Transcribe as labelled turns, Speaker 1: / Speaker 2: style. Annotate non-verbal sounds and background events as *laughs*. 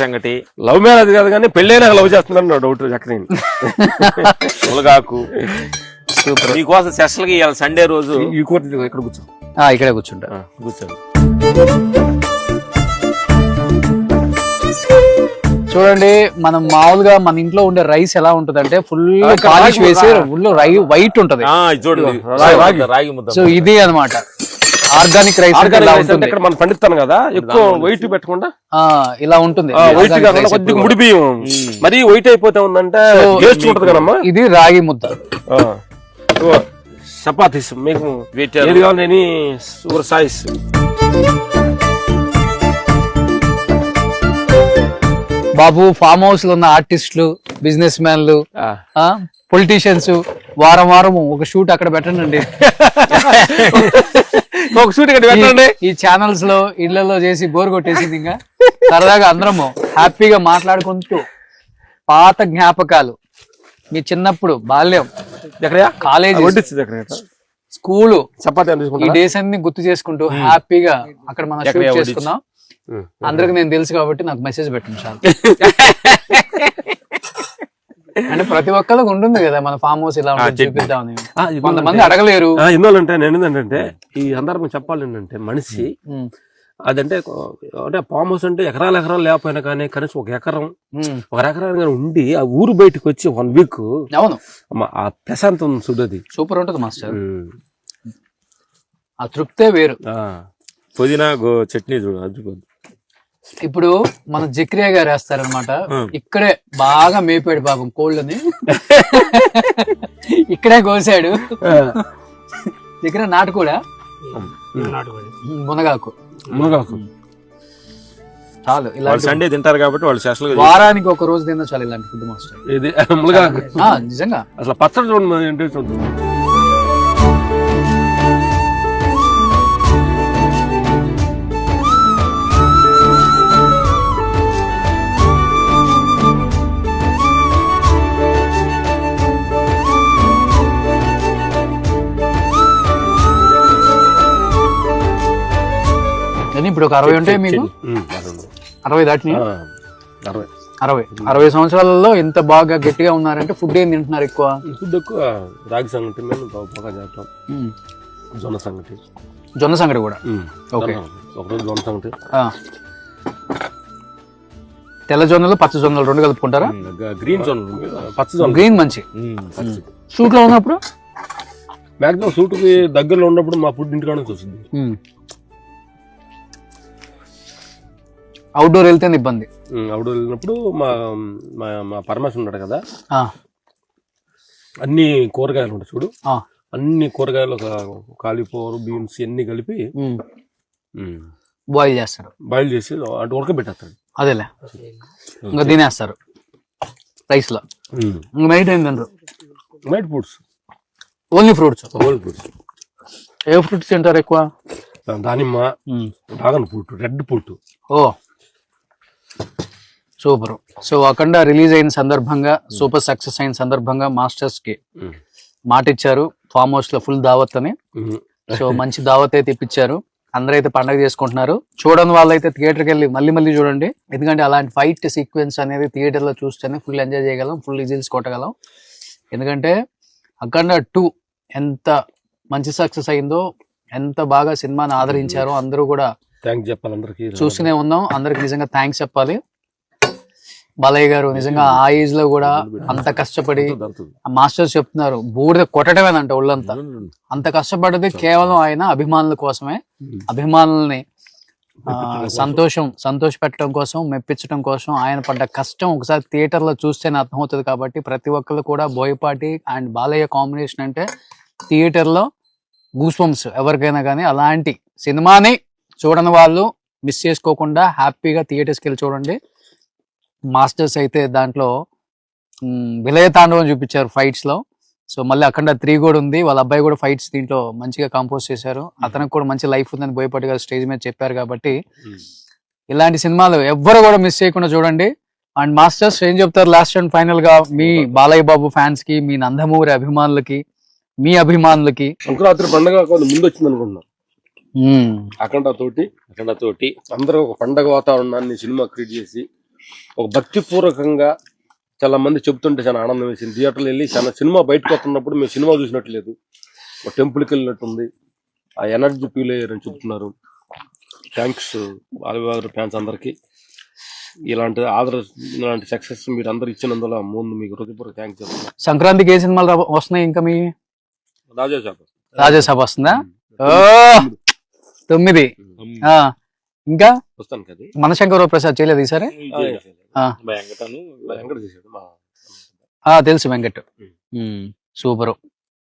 Speaker 1: సంగటి
Speaker 2: love marriage కాదు కానీ పెళ్ళైనా లవ్ చేస్తున్నాను నా డౌట్ చక్కని
Speaker 1: ములగాకు
Speaker 3: సూపర్
Speaker 1: మీకోసం స్పెషల్గా ఇవాళ సండే రోజు
Speaker 2: ఈ కూర ఇదిగో ఇక్కడ కూర్చో.
Speaker 3: ఇక్కడే కూర్చుంటా.
Speaker 2: ఆ, కూర్చోండి.
Speaker 3: చూడండి మనం మామూలుగా మన ఇంట్లో ఉండే రైస్ ఎలా ఉంటదంటే ఫుల్
Speaker 2: ఆ, ఇక్కడ
Speaker 3: పాలిష్ వేసి. ఫుల్ రై వైట్ ఉంటది.
Speaker 1: ఆ, ఇది చూడండి.
Speaker 2: రాగి, రాగి.
Speaker 1: రాగి ముద్ద.
Speaker 3: సో ఇది అన్నమాట. ఆర్గానిక్ రైస్
Speaker 2: ఇక్కడ మనం పండిస్తాను కదా ఎక్కువ వైట్ పెట్టకుండా?
Speaker 3: ఇలా ఉంటుంది. Organic
Speaker 2: కాకుండా కొద్దిగా
Speaker 3: ఎప్పుడు
Speaker 2: ముడి బియ్యం. మరీ వైట్ అయిపోతే ఉందంటే టేస్ట్ ఉంటది కదమ్మా.
Speaker 3: ఇది రాగి ముద్ద.
Speaker 2: చపాతీస్ మీకు సాయిస్
Speaker 3: బాబు ఫామ్ హౌస్లో ఉన్న ఆర్టిస్టులు బిజినెస్ మ్యాన్లు పొలిటీషియన్స్ వారం వారం ఒక షూట్ అక్కడ పెట్టండి *laughs*
Speaker 2: ఒక ఇక్కడ పెట్టండి.
Speaker 3: ఈ ఛానల్స్లో ఇళ్ళలో చేసి బోర్ కొట్టేసింది ఇంకా. సరదాగా అందరము హ్యాపీగా మాట్లాడుకుంటూ పాత జ్ఞాపకాలు. మీ చిన్నప్పుడు బాల్యం. College school.
Speaker 2: చపాతీ
Speaker 3: డేస్ అన్ని గుర్తు చేసుకుంటూ హ్యాపీగా అక్కడ మనం షూట్ చేసుకుందాం. అందరికి నేను తెలుసు కాబట్టి నాకు మెసేజ్ పెట్టండి చాలు *laughs* అంటే ప్రతి ఒక్కరికి ఉంటుంది కదా మన ఫామ్ హౌస్ ఇలా ఉంటుంది చూపిద్దామని. కొంతమంది అడగలేరు.
Speaker 2: ఎన్నోళ్ళంటే నేను ఏంటంటే ఈ సందర్భం చెప్పాలి ఏంటంటే మనిషి అదంటే అంటే ఫామ్ హౌస్ అంటే ఎకరాలు ఎకరాలు లేకపోయినా కానీ కనీసం ఒక ఎకరం ఒక ఎకరం కానీ ఉండి ఆ ఊరు బయటకు వచ్చి వన్ వీక్
Speaker 3: అవును.
Speaker 2: ఆ ప్రశాంతం చూడది
Speaker 3: సూపర్ ఉంటుంది మాస్టర్. ఆ తృప్తే వేరు.
Speaker 1: పుదీనా గో చట్నీ చూడు
Speaker 3: ఇప్పుడు మన జక్రియా గారు వేస్తారనమాట ఇక్కడే బాగా మేపాడు పాపం కోళ్ళని. ఇక్కడే కోసాడు. దగ్గర నాటు కూడా మునగాకు.
Speaker 2: మునగాకు.
Speaker 3: చాలు ఇలాంటి
Speaker 1: సండే తింటారు కాబట్టి వాళ్ళు స్పెషల్
Speaker 3: వారానికి ఒక రోజు తిన్నా చాలు ఇలాంటి ఫుడ్ మాస్టర్.
Speaker 2: ఇది మునగాకు.
Speaker 3: ఆ, నిజంగా.
Speaker 2: అసలు పచ్చడి చూడండి ఏంటి చూడండి
Speaker 3: ఇప్పుడు ఒక అరవై ఉంటాయి మీకు. అరవై. దాటిని
Speaker 2: ఆ, అరవై.
Speaker 3: అరవై. అరవై సంవత్సరాలలో ఇంత బాగా గట్టిగా ఉన్నారంటే ఫుడ్ ఏం తింటున్నారు ఎక్కువ?
Speaker 2: ఫుడ్ ఎక్కువ రాగి సంగటి మేము బాగా చేస్తాం. జొన్న సంగటి.
Speaker 3: జొన్న సంగటి కూడా? ఓకే.
Speaker 2: ఒకరోజు జొన్న సంగటి.
Speaker 3: తెల్ల జొన్నలు పచ్చ జొన్నలు రెండు కలుపుకుంటారా?
Speaker 2: గ్రీన్ జొన్న. పచ్చ జొన్న.
Speaker 3: గ్రీన్ మంచి. సూట్లో ఉన్నప్పుడు?
Speaker 2: మాక్సిమం సూటుకి దగ్గరలో ఉన్నప్పుడు మా ఫుడ్ ఇంటికాడ నుంచి వస్తుంది.
Speaker 3: అవుట్డోర్ వెళ్తే ఇబ్బంది?
Speaker 2: ఆవిడ వెళ్ళినప్పుడు మా మా మా పరమేశ్వరు ఉన్నాడు కదా? అన్ని కూరగాయలు ఉంటాయి చూడు. అన్ని కూరగాయలు ఒక కాలీఫ్లవర్ బీన్స్ అన్ని కలిపి.
Speaker 3: బాయిల్ చేస్తారు.
Speaker 2: బాయిల్ చేసి అటు ఉడకబెట్టేస్తాడు
Speaker 3: అదేలే. ఇంకా తినేస్తారు. రైస్లో. ఇంకా నైట్ ఏం తినరు?
Speaker 2: Night foods
Speaker 3: only fruits
Speaker 2: old foods
Speaker 3: ఏ ఫ్రూట్స్ తింటారు ఎక్కువ?
Speaker 2: దానిమ్మ. Dragon fruit red fruit.
Speaker 3: ఓ. సూపర్. సో అఖండ రిలీజ్ అయిన సందర్భంగా సూపర్ సక్సెస్ అయిన సందర్భంగా మాస్టర్స్కి మాట ఇచ్చారు ఫామ్ హౌస్లో ఫుల్ దావత్ అని సో మంచి దావత్ అయితే ఇప్పించారు అందరూ అయితే పండగ చేసుకుంటున్నారు. చూడని వాళ్ళైతే థియేటర్కి వెళ్ళి మళ్ళీ మళ్ళీ చూడండి. ఎందుకంటే అలాంటి ఫైట్ సీక్వెన్స్ అనేది థియేటర్లో చూస్తేనే ఫుల్ ఎంజాయ్ చేయగలం ఫుల్ విజిల్స్ కొట్టగలం. ఎందుకంటే అఖండ టూ ఎంత మంచి సక్సెస్ అయిందో ఎంత బాగా సినిమాని ఆదరించారో అందరూ కూడా
Speaker 2: థ్యాంక్స్ చెప్పాలి అందరికి.
Speaker 3: చూస్తూనే ఉన్నాం. అందరికి నిజంగా థ్యాంక్స్ చెప్పాలి. బాలయ్య గారు నిజంగా ఆ ఏజ్లో కూడా అంత కష్టపడి మాస్టర్స్ చెప్తున్నారు బూడిద కొట్టడమేనంట ఒళ్ళంతా. అంత కష్టపడ్డది కేవలం ఆయన అభిమానుల కోసమే. అభిమానుల్ని సంతోషం సంతోష పెట్టడం కోసం మెప్పించడం కోసం ఆయన పడ్డ కష్టం ఒకసారి థియేటర్లో చూస్తేనే అర్థమవుతుంది కాబట్టి ప్రతి ఒక్కరు కూడా బోయపాటి అండ్ బాలయ్య కాంబినేషన్ అంటే థియేటర్లో గూస్బంప్స్ ఎవరికైనా కానీ అలాంటి సినిమాని చూడని వాళ్ళు మిస్ చేసుకోకుండా హ్యాపీగా థియేటర్స్కి వెళ్ళి చూడండి. మాస్టర్స్ అయితే దాంట్లో మ్, విలయ తాండవం చూపించారు ఫైట్స్లో. సో మళ్ళీ అఖండ త్రీ కూడా ఉంది. వాళ్ళ అబ్బాయి కూడా ఫైట్స్ దీంట్లో మంచిగా కంపోజ్ చేశారు. అతనికి కూడా మంచి లైఫ్ ఉందని బోయపాటి గారు స్టేజ్ మీద చెప్పారు కాబట్టి ఇలాంటి సినిమాలు ఎవ్వరు కూడా మిస్ చేయకుండా చూడండి. అండ్ మాస్టర్స్ ఏం చెప్తారు? లాస్ట్ అండ్ ఫైనల్గా మీ బాలయ్య బాబు ఫ్యాన్స్కి మీ నందమూరి అభిమానులకి మీ అభిమానులకి.
Speaker 2: సంక్రాంతి పండుగ ముందు వచ్చింది అనుకుంటున్నా. అఖండ తోటి
Speaker 1: అక్కడ తోటి
Speaker 2: అందరూ ఒక పండగ వాతావరణాన్ని సినిమా క్రియేట్ చేసి ఒక భక్తిపూర్వకంగా చాలా మంది చెప్తుంటే చాలా ఆనందం వేసింది. థియేటర్లో వెళ్ళి చాలా సినిమా బయటకు వస్తున్నప్పుడు మేము సినిమా చూసినట్టు లేదు. ఒక టెంపుల్కి వెళ్ళినట్టుంది ఆ ఎనర్జీ ఫీల్ అయ్యారని చెప్తున్నారు థ్యాంక్స్ బాలగారు ఫ్యాన్స్ అందరికీ. ఇలాంటి ఆదర ఇలాంటి సక్సెస్ మీరు అందరు ఇచ్చినందువల్ల ముందు మీకు హృదయపూర్వక థ్యాంక్స్ చెప్తున్నాను.
Speaker 3: సంక్రాంతికి ఏ సినిమాలు వస్తున్నాయి ఇంకా మీ?
Speaker 2: రాజా షాప్
Speaker 3: రాజాసాబ్ వస్తుందా? ఓ! తొమ్మిది. ఆ ఇంకా
Speaker 2: వస్తాను కదా.
Speaker 3: మనశంకర ప్రసాద్ చేయలేదు ఈసారి.
Speaker 1: వెంకటను
Speaker 2: వెంకట మా
Speaker 3: తెలుసు వెంకట్. సూపర్.